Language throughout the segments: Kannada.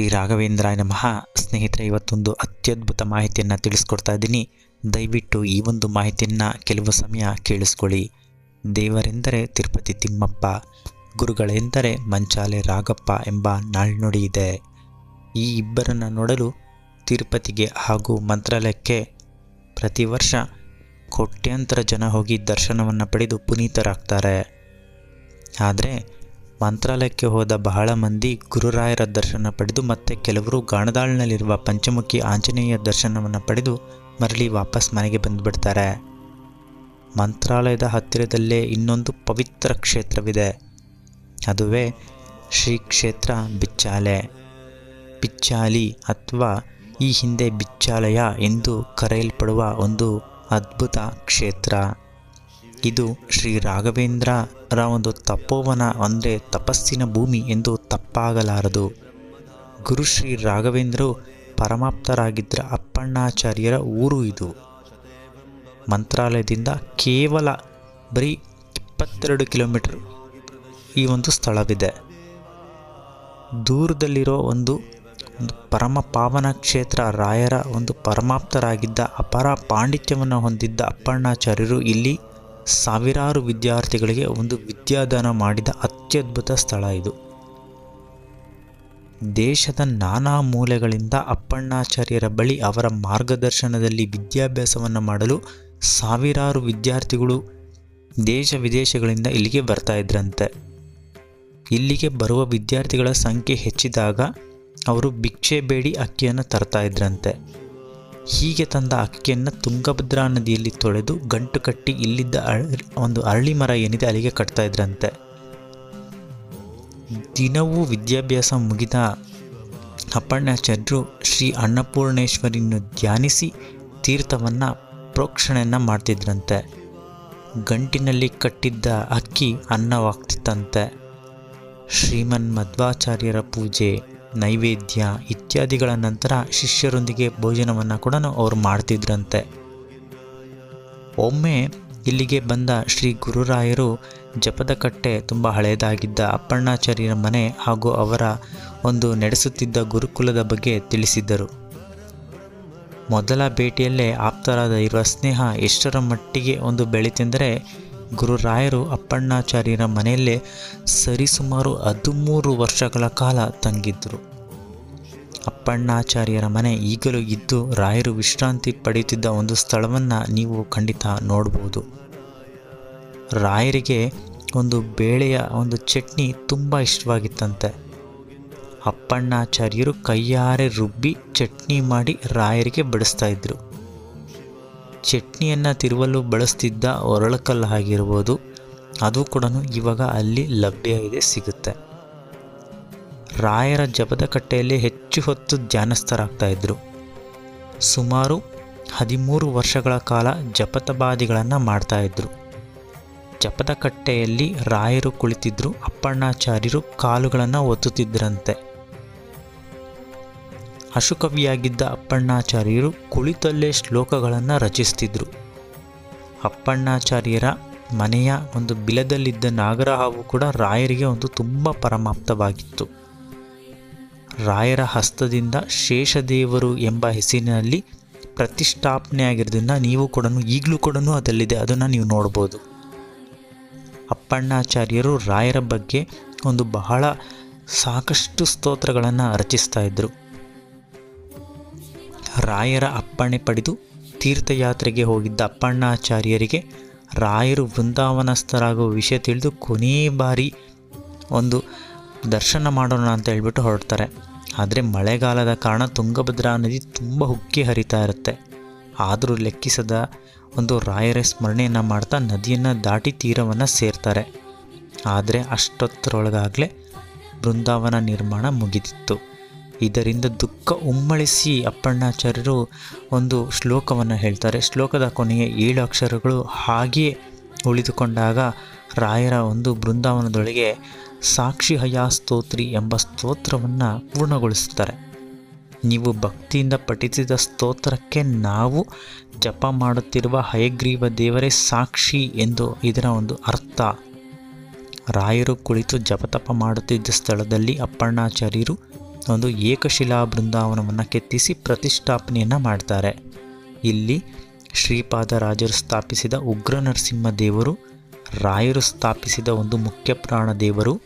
ಶ್ರೀ ರಾಘವೇಂದ್ರಾಯ ನಮಃ. ಸ್ನೇಹಿತರೆ, ಇವತ್ತೊಂದು ಅತ್ಯದ್ಭುತ ಮಾಹಿತಿಯನ್ನು ತಿಳಿಸ್ಕೊಡ್ತಾ ಇದ್ದೀನಿ. ದಯವಿಟ್ಟು ಈ ಒಂದು ಮಾಹಿತಿಯನ್ನು ಕೆಲವು ಸಮಯ ಕೇಳಿಸ್ಕೊಳ್ಳಿ. ದೇವರೆಂದರೆ ತಿರುಪತಿ ತಿಮ್ಮಪ್ಪ, ಗುರುಗಳೆಂದರೆ ಮಂಚಾಲೆ ರಾಗಪ್ಪ ಎಂಬ ನಾಳ್ನುಡಿ ಇದೆ. ಈ ಇಬ್ಬರನ್ನು ನೋಡಲು ತಿರುಪತಿಗೆ ಹಾಗೂ ಮಂತ್ರಾಲಯಕ್ಕೆ ಪ್ರತಿ ವರ್ಷ ಕೋಟ್ಯಾಂತರ ಜನ ಹೋಗಿ ದರ್ಶನವನ್ನು ಪಡೆದು ಪುನೀತರಾಗ್ತಾರೆ. ಆದರೆ ಮಂತ್ರಾಲಯಕ್ಕೆ ಹೋದ ಬಹಳ ಮಂದಿ ಗುರುರಾಯರ ದರ್ಶನ ಪಡೆದು ಮತ್ತೆ ಕೆಲವರು ಗಾಣದಾಳ್ನಲ್ಲಿರುವ ಪಂಚಮುಖಿ ಆಂಜನೇಯ ದರ್ಶನವನ್ನು ಪಡೆದು ಮರಳಿ ವಾಪಸ್ ಮನೆಗೆ ಬಂದುಬಿಡ್ತಾರೆ. ಮಂತ್ರಾಲಯದ ಹತ್ತಿರದಲ್ಲೇ ಇನ್ನೊಂದು ಪವಿತ್ರ ಕ್ಷೇತ್ರವಿದೆ. ಅದುವೇ ಶ್ರೀ ಕ್ಷೇತ್ರ ಬಿಚ್ಚಾಲೆ. ಬಿಚ್ಚಾಲಿ ಅಥವಾ ಈ ಹಿಂದೆ ಬಿಚ್ಚಾಲಯ ಎಂದು ಕರೆಯಲ್ಪಡುವ ಒಂದು ಅದ್ಭುತ ಕ್ಷೇತ್ರ. ಇದು ಶ್ರೀ ರಾಘವೇಂದ್ರರ ಒಂದು ತಪೋವನ, ಅಂದರೆ ತಪಸ್ಸಿನ ಭೂಮಿ ಎಂದು ತಪ್ಪಾಗಲಾರದು. ಗುರು ಶ್ರೀ ರಾಘವೇಂದ್ರರು ಪರಮಾಪ್ತರಾಗಿದ್ದ ಅಪ್ಪಣ್ಣಾಚಾರ್ಯರ ಊರು ಇದು. ಮಂತ್ರಾಲಯದಿಂದ ಕೇವಲ ಬರೀ ಇಪ್ಪತ್ತೆರಡು ಕಿಲೋಮೀಟರ್ ಈ ಒಂದು ಸ್ಥಳವಿದೆ. ದೂರದಲ್ಲಿರೋ ಒಂದು ಒಂದು ಪರಮ ಪಾವನ ಕ್ಷೇತ್ರ ರಾಯರ ಒಂದು ಪರಮಾಪ್ತರಾಗಿದ್ದ ಅಪರ ಪಾಂಡಿತ್ಯವನ್ನು ಹೊಂದಿದ್ದ ಅಪ್ಪಣ್ಣಾಚಾರ್ಯರು ಇಲ್ಲಿ ಸಾವಿರಾರು ವಿದ್ಯಾರ್ಥಿಗಳಿಗೆ ಒಂದು ವಿದ್ಯಾದಾನ ಮಾಡಿದ ಅತ್ಯದ್ಭುತ ಸ್ಥಳ ಇದು. ದೇಶದ ನಾನಾ ಮೂಲೆಗಳಿಂದ ಅಪ್ಪಣ್ಣಾಚಾರ್ಯರ ಬಳಿ ಅವರ ಮಾರ್ಗದರ್ಶನದಲ್ಲಿ ವಿದ್ಯಾಭ್ಯಾಸವನ್ನು ಮಾಡಲು ಸಾವಿರಾರು ವಿದ್ಯಾರ್ಥಿಗಳು ದೇಶ ವಿದೇಶಗಳಿಂದ ಇಲ್ಲಿಗೆ ಬರ್ತಾ ಇದ್ರಂತೆ. ಇಲ್ಲಿಗೆ ಬರುವ ವಿದ್ಯಾರ್ಥಿಗಳ ಸಂಖ್ಯೆ ಹೆಚ್ಚಿದಾಗ ಅವರು ಭಿಕ್ಷೆ ಬೇಡಿ ಅಕ್ಕಿಯನ್ನು ತರ್ತಾ ಇದ್ರಂತೆ. ಹೀಗೆ ತಂದ ಅಕ್ಕಿಯನ್ನು ತುಂಗಭದ್ರಾ ನದಿಯಲ್ಲಿ ತೊಳೆದು ಗಂಟು ಕಟ್ಟಿ ಇಲ್ಲಿದ್ದ ಒಂದು ಅರಳಿ ಮರ ಏನಿದೆ ಅಲ್ಲಿಗೆ ಕಟ್ತಾ ಇದ್ರಂತೆ. ದಿನವೂ ವಿದ್ಯಾಭ್ಯಾಸ ಮುಗಿದ ಅಪ್ಪಣ್ಣಾಚಾರ್ಯರು ಶ್ರೀ ಅನ್ನಪೂರ್ಣೇಶ್ವರಿಯನ್ನು ಧ್ಯಾನಿಸಿ ತೀರ್ಥವನ್ನು ಪ್ರೋಕ್ಷಣೆಯನ್ನು ಮಾಡ್ತಿದ್ರಂತೆ. ಗಂಟಿನಲ್ಲಿ ಕಟ್ಟಿದ್ದ ಅಕ್ಕಿ ಅನ್ನವಾಗ್ತಿತ್ತಂತೆ. ಶ್ರೀಮನ್ ಮಧ್ವಾಚಾರ್ಯರ ಪೂಜೆ. ನೈವೇದ್ಯ ಇತ್ಯಾದಿಗಳ ನಂತರ ಶಿಷ್ಯರೊಂದಿಗೆ ಭೋಜನವನ್ನು ಕೂಡ ಅವರು ಮಾಡ್ತಿದ್ರಂತೆ. ಒಮ್ಮೆ ಇಲ್ಲಿಗೆ ಬಂದ ಶ್ರೀ ಗುರುರಾಯರು ಜಪದ ಕಟ್ಟೆ ತುಂಬ ಹಳೆಯದಾಗಿದ್ದ ಅಪ್ಪಣ್ಣಾಚಾರ್ಯರ ಮನೆ ಹಾಗೂ ಅವರ ಒಂದು ನಡೆಸುತ್ತಿದ್ದ ಗುರುಕುಲದ ಬಗ್ಗೆ ತಿಳಿಸಿದ್ದರು. ಮೊದಲ ಭೇಟಿಯಲ್ಲೇ ಆಪ್ತರಾದ ಇರುವ ಸ್ನೇಹ ಎಷ್ಟರ ಮಟ್ಟಿಗೆ ಒಂದು ಬೆಳೀತೆಂದರೆ ಗುರುರಾಯರು ಅಪ್ಪಣ್ಣಾಚಾರ್ಯರ ಮನೆಯಲ್ಲೇ ಸರಿಸುಮಾರು ಹದಿಮೂರು ವರ್ಷಗಳ ಕಾಲ ತಂಗಿದ್ದರು ಅಪ್ಪಣ್ಣಾಚಾರ್ಯರ ಮನೆ ಈಗಲೂ ಇದ್ದು ರಾಯರು ವಿಶ್ರಾಂತಿ ಪಡೆಯುತ್ತಿದ್ದ ಒಂದು ಸ್ಥಳವನ್ನು ನೀವು ಖಂಡಿತ ನೋಡ್ಬೋದು. ರಾಯರಿಗೆ ಒಂದು ಬೇಳೆಯ ಒಂದು ಚಟ್ನಿ ತುಂಬ ಇಷ್ಟವಾಗಿತ್ತಂತೆ. ಅಪ್ಪಣ್ಣಾಚಾರ್ಯರು ಕೈಯಾರೆ ರುಬ್ಬಿ ಚಟ್ನಿ ಮಾಡಿ ರಾಯರಿಗೆ ಬಡಿಸ್ತಾ ಇದ್ರು. ಚಟ್ನಿಯನ್ನು ತಿರುವಲು ಬಳಸ್ತಿದ್ದ ಒರಳಕಲ್ಲು ಆಗಿರ್ಬೋದು, ಅದು ಕೂಡ ಇವಾಗ ಅಲ್ಲಿ ಲಭ್ಯ ಇದೆ, ಸಿಗುತ್ತೆ. ರಾಯರ ಜಪದ ಕಟ್ಟೆಯಲ್ಲಿ ಹೆಚ್ಚು ಹೊತ್ತು ಧ್ಯಾನಸ್ಥರಾಗ್ತಾ ಇದ್ರು. ಸುಮಾರು ಹದಿಮೂರು ವರ್ಷಗಳ ಕಾಲ ಜಪತಬಾದಿಗಳನ್ನು ಮಾಡ್ತಾ ಇದ್ರು. ಜಪದ ಕಟ್ಟೆಯಲ್ಲಿ ರಾಯರು ಕುಳಿತಿದ್ರು, ಅಪ್ಪಣ್ಣಾಚಾರ್ಯರು ಕಾಲುಗಳನ್ನು ಒತ್ತುತ್ತಿದ್ದರಂತೆ ಅಶುಕವಿಯಾಗಿದ್ದ ಅಪ್ಪಣ್ಣಾಚಾರ್ಯರು ಕುಳಿತಲ್ಲೇ ಶ್ಲೋಕಗಳನ್ನು ರಚಿಸ್ತಿದ್ರು. ಅಪ್ಪಣ್ಣಾಚಾರ್ಯರ ಮನೆಯ ಒಂದು ಬಿಲದಲ್ಲಿದ್ದ ನಾಗರಹಾವು ಕೂಡ ರಾಯರಿಗೆ ಒಂದು ತುಂಬ ಪರಮಾಪ್ತವಾಗಿತ್ತು. ರಾಯರ ಹಸ್ತದಿಂದ ಶೇಷದೇವರು ಎಂಬ ಹೆಸರಿನಲ್ಲಿ ಪ್ರತಿಷ್ಠಾಪನೆ ಪ್ರತಿಷ್ಠಾಪನೆಯಾಗಿರೋದನ್ನು ನೀವು ಕೂಡ ಈಗಲೂ ಕೂಡ ಅದಲ್ಲಿದೆ ಅದನ್ನು ನೀವು ನೋಡ್ಬೋದು. ಅಪ್ಪಣ್ಣಾಚಾರ್ಯರು ರಾಯರ ಬಗ್ಗೆ ಒಂದು ಬಹಳ ಸಾಕಷ್ಟು ಸ್ತೋತ್ರಗಳನ್ನು ರಚಿಸ್ತಾ ಇದ್ದರು ರಾಯರ ಅಪ್ಪಣೆ ಪಡೆದು ತೀರ್ಥಯಾತ್ರೆಗೆ ಹೋಗಿದ್ದ ಅಪ್ಪಣ್ಣಾಚಾರ್ಯರಿಗೆ ರಾಯರು ವೃಂದಾವನಸ್ಥರಾಗುವ ವಿಷಯ ತಿಳಿದು ಕೊನೇ ಬಾರಿ ಒಂದು ದರ್ಶನ ಮಾಡೋಣ ಅಂತ ಹೇಳ್ಬಿಟ್ಟು ಹೊರಡ್ತಾರೆ. ಆದರೆ ಮಳೆಗಾಲದ ಕಾರಣ ತುಂಗಭದ್ರಾ ನದಿ ತುಂಬ ಉಕ್ಕಿ ಹರಿತಾ ಇರುತ್ತೆ. ಆದರೂ ಲೆಕ್ಕಿಸದ ಒಂದು ರಾಯರ ಸ್ಮರಣೆಯನ್ನು ಮಾಡ್ತಾ ನದಿಯನ್ನು ದಾಟಿ ತೀರವನ್ನು ಸೇರ್ತಾರೆ. ಆದರೆ ಅಷ್ಟೊತ್ತರೊಳಗಾಗಲೇ ಬೃಂದಾವನ ನಿರ್ಮಾಣ ಮುಗಿದಿತ್ತು. ಇದರಿಂದ ದುಃಖ ಉಮ್ಮಳಿಸಿ ಅಪ್ಪಣ್ಣಾಚಾರ್ಯರು ಒಂದು ಶ್ಲೋಕವನ್ನು ಹೇಳ್ತಾರೆ. ಶ್ಲೋಕದ ಕೊನೆಯ ಏಳು ಅಕ್ಷರಗಳು ಹಾಗೆಯೇ ಉಳಿದುಕೊಂಡಾಗ ರಾಯರ ಒಂದು ಬೃಂದಾವನದೊಳಗೆ ಸಾಕ್ಷಿ ಹಯಾ ಸ್ತೋತ್ರಿ ಎಂಬ ಸ್ತೋತ್ರವನ್ನು ಪೂರ್ಣಗೊಳಿಸುತ್ತಾರೆ. ನೀವು ಭಕ್ತಿಯಿಂದ ಪಠಿಸಿದ ಸ್ತೋತ್ರಕ್ಕೆ ನಾವು ಜಪ ಮಾಡುತ್ತಿರುವ ಹಯಗ್ರೀವ ದೇವರೇ ಸಾಕ್ಷಿ ಎಂದು ಇದರ ಒಂದು ಅರ್ಥ. ರಾಯರು ಕುಳಿತು ಜಪತಪ ಮಾಡುತ್ತಿದ್ದ ಸ್ಥಳದಲ್ಲಿ ಅಪ್ಪಣ್ಣಾಚಾರ್ಯರು ಒಂದು ಏಕಶಿಲಾ ಬೃಂದಾವನವನ್ನು ಕೆತ್ತಿಸಿ ಪ್ರತಿಷ್ಠಾಪನೆಯನ್ನು ಮಾಡ್ತಾರೆ. ಇಲ್ಲಿ ಶ್ರೀಪಾದರಾಜರು ಸ್ಥಾಪಿಸಿದ ಉಗ್ರ ನರಸಿಂಹ ದೇವರು, ರಾಯರು ಸ್ಥಾಪಿಸಿದ ಒಂದು ಮುಖ್ಯ ಪ್ರಾಣ ದೇವರು,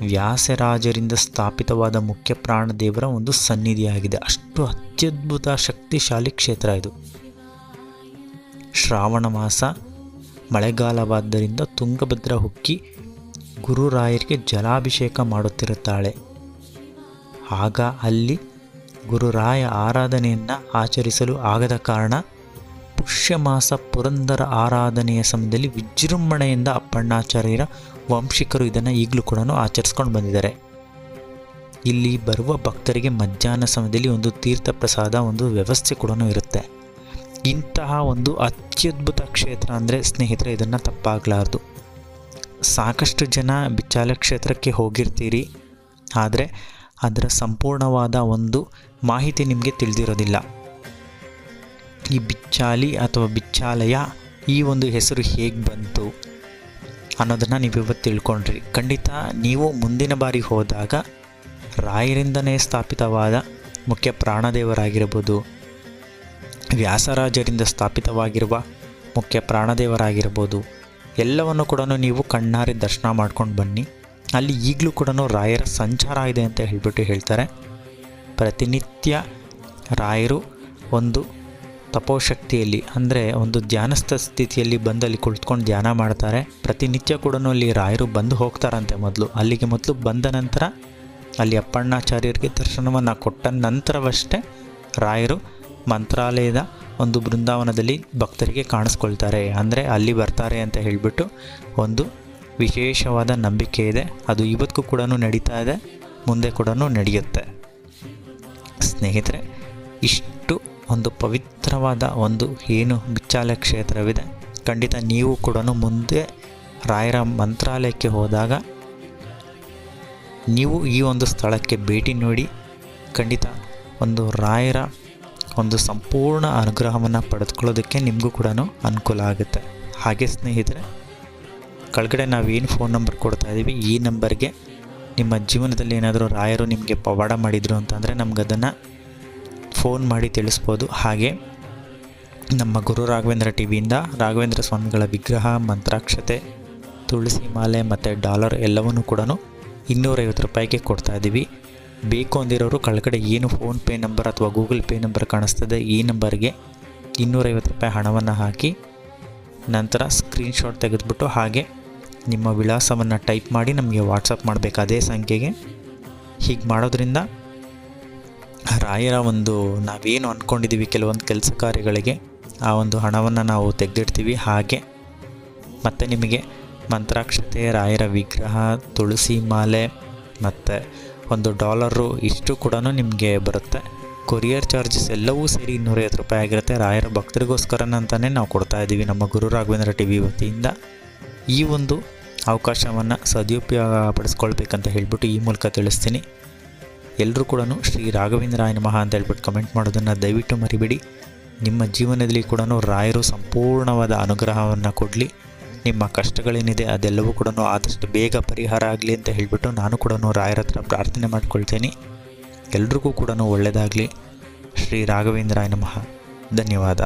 ವ್ಯಾಸರಾಜರಿಂದ ಸ್ಥಾಪಿತವಾದ ಮುಖ್ಯ ಪ್ರಾಣ ದೇವರ ಒಂದು ಸನ್ನಿಧಿಯಾಗಿದೆ. ಅಷ್ಟು ಅತ್ಯದ್ಭುತ, ಶಕ್ತಿಶಾಲಿ ಕ್ಷೇತ್ರ ಇದು. ಶ್ರಾವಣ ಮಾಸ ಮಳೆಗಾಲವಾದ್ದರಿಂದ ತುಂಗಭದ್ರಾ ಹುಕ್ಕಿ ಗುರುರಾಯರಿಗೆ ಜಲಾಭಿಷೇಕ ಮಾಡುತ್ತಿರುತ್ತಾಳೆ. ಆಗ ಅಲ್ಲಿ ಗುರುರಾಯ ಆರಾಧನೆಯನ್ನು ಆಚರಿಸಲು ಆಗದ ಕಾರಣ ಪುಷ್ಯಮಾಸ ಪುರಂದರ ಆರಾಧನೆಯ ಸಮಯದಲ್ಲಿ ವಿಜೃಂಭಣೆಯಿಂದ ಅಪ್ಪಣ್ಣಾಚಾರ್ಯರ ವಂಶಿಕರು ಇದನ್ನು ಈಗಲೂ ಕೂಡ ಆಚರಿಸ್ಕೊಂಡು ಬಂದಿದ್ದಾರೆ. ಇಲ್ಲಿ ಬರುವ ಭಕ್ತರಿಗೆ ಮಧ್ಯಾಹ್ನ ಸಮಯದಲ್ಲಿ ಒಂದು ತೀರ್ಥ ಪ್ರಸಾದ, ಒಂದು ವ್ಯವಸ್ಥೆ ಕೂಡ ಇರುತ್ತೆ. ಇಂತಹ ಒಂದು ಅತ್ಯದ್ಭುತ ಕ್ಷೇತ್ರ ಅಂದರೆ ಸ್ನೇಹಿತರೆ, ಇದನ್ನು ತಪ್ಪಾಗಲಾರ್ದು. ಸಾಕಷ್ಟು ಜನ ಬಿಚ್ಚಾಲ ಕ್ಷೇತ್ರಕ್ಕೆ ಹೋಗಿರ್ತೀರಿ. ಆದರೆ ಅದರ ಸಂಪೂರ್ಣವಾದ ಒಂದು ಮಾಹಿತಿ ನಿಮಗೆ ತಿಳಿದಿರೋದಿಲ್ಲ. ಈ ಬಿಚ್ಚಾಲಿ ಅಥವಾ ಬಿಚ್ಚಾಲಯ ಈ ಒಂದು ಹೆಸರು ಹೇಗೆ ಬಂತು ಅನ್ನೋದನ್ನು ನೀವು ಇವತ್ತು ತಿಳ್ಕೊಂಡ್ರಿ. ಖಂಡಿತ ನೀವು ಮುಂದಿನ ಬಾರಿ ಹೋದಾಗ ರಾಯರಿಂದನೇ ಸ್ಥಾಪಿತವಾದ ಮುಖ್ಯ ಪ್ರಾಣದೇವರಾಗಿರ್ಬೋದು, ವ್ಯಾಸರಾಜರಿಂದ ಸ್ಥಾಪಿತವಾಗಿರುವ ಮುಖ್ಯ ಪ್ರಾಣದೇವರಾಗಿರ್ಬೋದು, ಎಲ್ಲವನ್ನು ಕೂಡ ನೀವು ಕಣ್ಣಾರೆ ದರ್ಶನ ಮಾಡ್ಕೊಂಡು ಬನ್ನಿ. ಅಲ್ಲಿ ಈಗಲೂ ಕೂಡ ರಾಯರ ಸಂಚಾರ ಇದೆ ಅಂತ ಹೇಳಿಬಿಟ್ಟು ಹೇಳ್ತಾರೆ. ಪ್ರತಿನಿತ್ಯ ರಾಯರು ಒಂದು ತಪೋಶಕ್ತಿಯಲ್ಲಿ, ಅಂದರೆ ಒಂದು ಧ್ಯಾನಸ್ಥ ಸ್ಥಿತಿಯಲ್ಲಿ ಬಂದು ಅಲ್ಲಿ ಕುಳಿತುಕೊಂಡು ಧ್ಯಾನ ಮಾಡ್ತಾರೆ. ಪ್ರತಿನಿತ್ಯ ಕೂಡ ಅಲ್ಲಿ ರಾಯರು ಬಂದು ಹೋಗ್ತಾರಂತೆ ಮೊದಲು. ಅಲ್ಲಿಗೆ ಮೊದಲು ಬಂದ ನಂತರ ಅಲ್ಲಿ ಅಪ್ಪಣ್ಣಾಚಾರ್ಯರಿಗೆ ದರ್ಶನವನ್ನು ಕೊಟ್ಟ ನಂತರವಷ್ಟೇ ರಾಯರು ಮಂತ್ರಾಲಯದ ಒಂದು ಬೃಂದಾವನದಲ್ಲಿ ಭಕ್ತರಿಗೆ ಕಾಣಿಸ್ಕೊಳ್ತಾರೆ. ಅಂದರೆ ಅಲ್ಲಿ ಬರ್ತಾರೆ ಅಂತ ಹೇಳಿಬಿಟ್ಟು ಒಂದು ವಿಶೇಷವಾದ ನಂಬಿಕೆ ಇದೆ. ಅದು ಇವತ್ತಿಗೂ ಕೂಡ ನಡೀತಾ ಇದೆ. ಮುಂದೆ ಕೂಡ ನಡೆಯುತ್ತೆ. ಸ್ನೇಹಿತರೆ, ಇಷ್ಟು ಒಂದು ಪವಿತ್ರವಾದ ಒಂದು ಏನು ಬಿಚ್ಚಾಲೆ ಕ್ಷೇತ್ರವಿದೆ. ಖಂಡಿತ ನೀವು ಕೂಡ ಮುಂದೆ ರಾಯರ ಮಂತ್ರಾಲಯಕ್ಕೆ ಹೋದಾಗ ನೀವು ಈ ಒಂದು ಸ್ಥಳಕ್ಕೆ ಭೇಟಿ ನೋಡಿ, ಖಂಡಿತ ಒಂದು ರಾಯರ ಒಂದು ಸಂಪೂರ್ಣ ಅನುಗ್ರಹವನ್ನು ಪಡೆದುಕೊಳ್ಳೋದಕ್ಕೆ ನಿಮಗೂ ಕೂಡ ಅನುಕೂಲ ಆಗುತ್ತೆ. ಹಾಗೆ ಸ್ನೇಹಿತರೆ ಕೆಳಗಡೆ ನಾವು ಏನು ಫೋನ್ ನಂಬರ್ ಕೊಡ್ತಾ ಇದ್ದೀವಿ ಈ ನಂಬರ್ಗೆ ನಿಮ್ಮ ಜೀವನದಲ್ಲಿ ಏನಾದರೂ ರಾಯರು ನಿಮಗೆ ಪವಾಡ ಮಾಡಿದರು ಅಂತಂದರೆ ನಮ್ಗೆ ಅದನ್ನು ಫೋನ್ ಮಾಡಿ ತಿಳಿಸ್ಬೋದು. ಹಾಗೆ ನಮ್ಮ ಗುರು ರಾಘವೇಂದ್ರ ಟಿ ವಿಯಿಂದ ರಾಘವೇಂದ್ರ ಸ್ವಾಮಿಗಳ ವಿಗ್ರಹ, ಮಂತ್ರಾಕ್ಷತೆ, ತುಳಸಿ ಮಾಲೆ ಮತ್ತು ಡಾಲರ್ ಎಲ್ಲವನ್ನೂ ಕೂಡ ಇನ್ನೂರೈವತ್ತು ರೂಪಾಯಿಗೆ ಕೊಡ್ತಾ ಇದ್ದೀವಿ ಬೇಕು ಅಂದಿರೋರು ಕೆಳಗಡೆ ಏನು ಫೋನ್ಪೇ ನಂಬರ್ ಅಥವಾ ಗೂಗಲ್ ಪೇ ನಂಬರ್ ಕಾಣಿಸ್ತದೆ, ಈ ನಂಬರ್ಗೆ ಇನ್ನೂರೈವತ್ತು ರೂಪಾಯಿ ಹಣವನ್ನು ಹಾಕಿ ನಂತರ ಸ್ಕ್ರೀನ್ಶಾಟ್ ತೆಗೆದುಬಿಟ್ಟು ಹಾಗೆ ನಿಮ್ಮ ವಿಳಾಸವನ್ನು ಟೈಪ್ ಮಾಡಿ ನಮಗೆ ವಾಟ್ಸಪ್ ಮಾಡಬೇಕು ಅದೇ ಸಂಖ್ಯೆಗೆ. ಹೀಗೆ ಮಾಡೋದ್ರಿಂದ ರಾಯರ ಒಂದು ನಾವೇನು ಅಂದ್ಕೊಂಡಿದ್ದೀವಿ ಕೆಲವೊಂದು ಕೆಲಸ ಕಾರ್ಯಗಳಿಗೆ, ಆ ಒಂದು ಹಣವನ್ನು ನಾವು ತೆಗೆದಿಡ್ತೀವಿ ಹಾಗೆ. ಮತ್ತು ನಿಮಗೆ ಮಂತ್ರಾಕ್ಷತೆ, ರಾಯರ ವಿಗ್ರಹ, ತುಳಸಿ ಮಾಲೆ ಮತ್ತು ಒಂದು ಡಾಲರು ಇಷ್ಟು ಕೂಡ ನಿಮಗೆ ಬರುತ್ತೆ. ಕೊರಿಯರ್ ಚಾರ್ಜಸ್ ಎಲ್ಲವೂ ಸೇರಿ ಇನ್ನೂರೈವತ್ತು ರೂಪಾಯಿ ಆಗಿರುತ್ತೆ. ರಾಯರ ಭಕ್ತರಿಗೋಸ್ಕರ ಅಂತಲೇ ನಾವು ಕೊಡ್ತಾ ಇದ್ದೀವಿ ನಮ್ಮ ಗುರು ರಾಘವೇಂದ್ರ ಟಿ ವಿ ವತಿಯಿಂದ. ಈ ಒಂದು ಅವಕಾಶವನ್ನು ಸದುಪಯೋಗ ಪಡಿಸ್ಕೊಳ್ಬೇಕಂತ ಹೇಳ್ಬಿಟ್ಟು ಈ ಮೂಲಕ ತಿಳಿಸ್ತೀನಿ. ಎಲ್ಲರೂ ಕೂಡ ಶ್ರೀ ರಾಘವೇಂದ್ರಾಯ ನಮಃ ಅಂತ ಹೇಳ್ಬಿಟ್ಟು ಕಮೆಂಟ್ ಮಾಡೋದನ್ನು ದಯವಿಟ್ಟು ಮರಿಬೇಡಿ. ನಿಮ್ಮ ಜೀವನದಲ್ಲಿ ಕೂಡ ರಾಯರು ಸಂಪೂರ್ಣವಾದ ಅನುಗ್ರಹವನ್ನು ಕೊಡಲಿ. ನಿಮ್ಮ ಕಷ್ಟಗಳೇನಿದೆ ಅದೆಲ್ಲವೂ ಕೂಡ ಆದಷ್ಟು ಬೇಗ ಪರಿಹಾರ ಆಗಲಿ ಅಂತ ಹೇಳಿಬಿಟ್ಟು ನಾನು ಕೂಡ ರಾಯರ ಹತ್ರ ಪ್ರಾರ್ಥನೆ ಮಾಡ್ಕೊಳ್ತೀನಿ. ಎಲ್ರಿಗೂ ಕೂಡ ಒಳ್ಳೆಯದಾಗಲಿ ಶ್ರೀ ರಾಘವೇಂದ್ರಾಯ ನಮಃ. ಧನ್ಯವಾದ.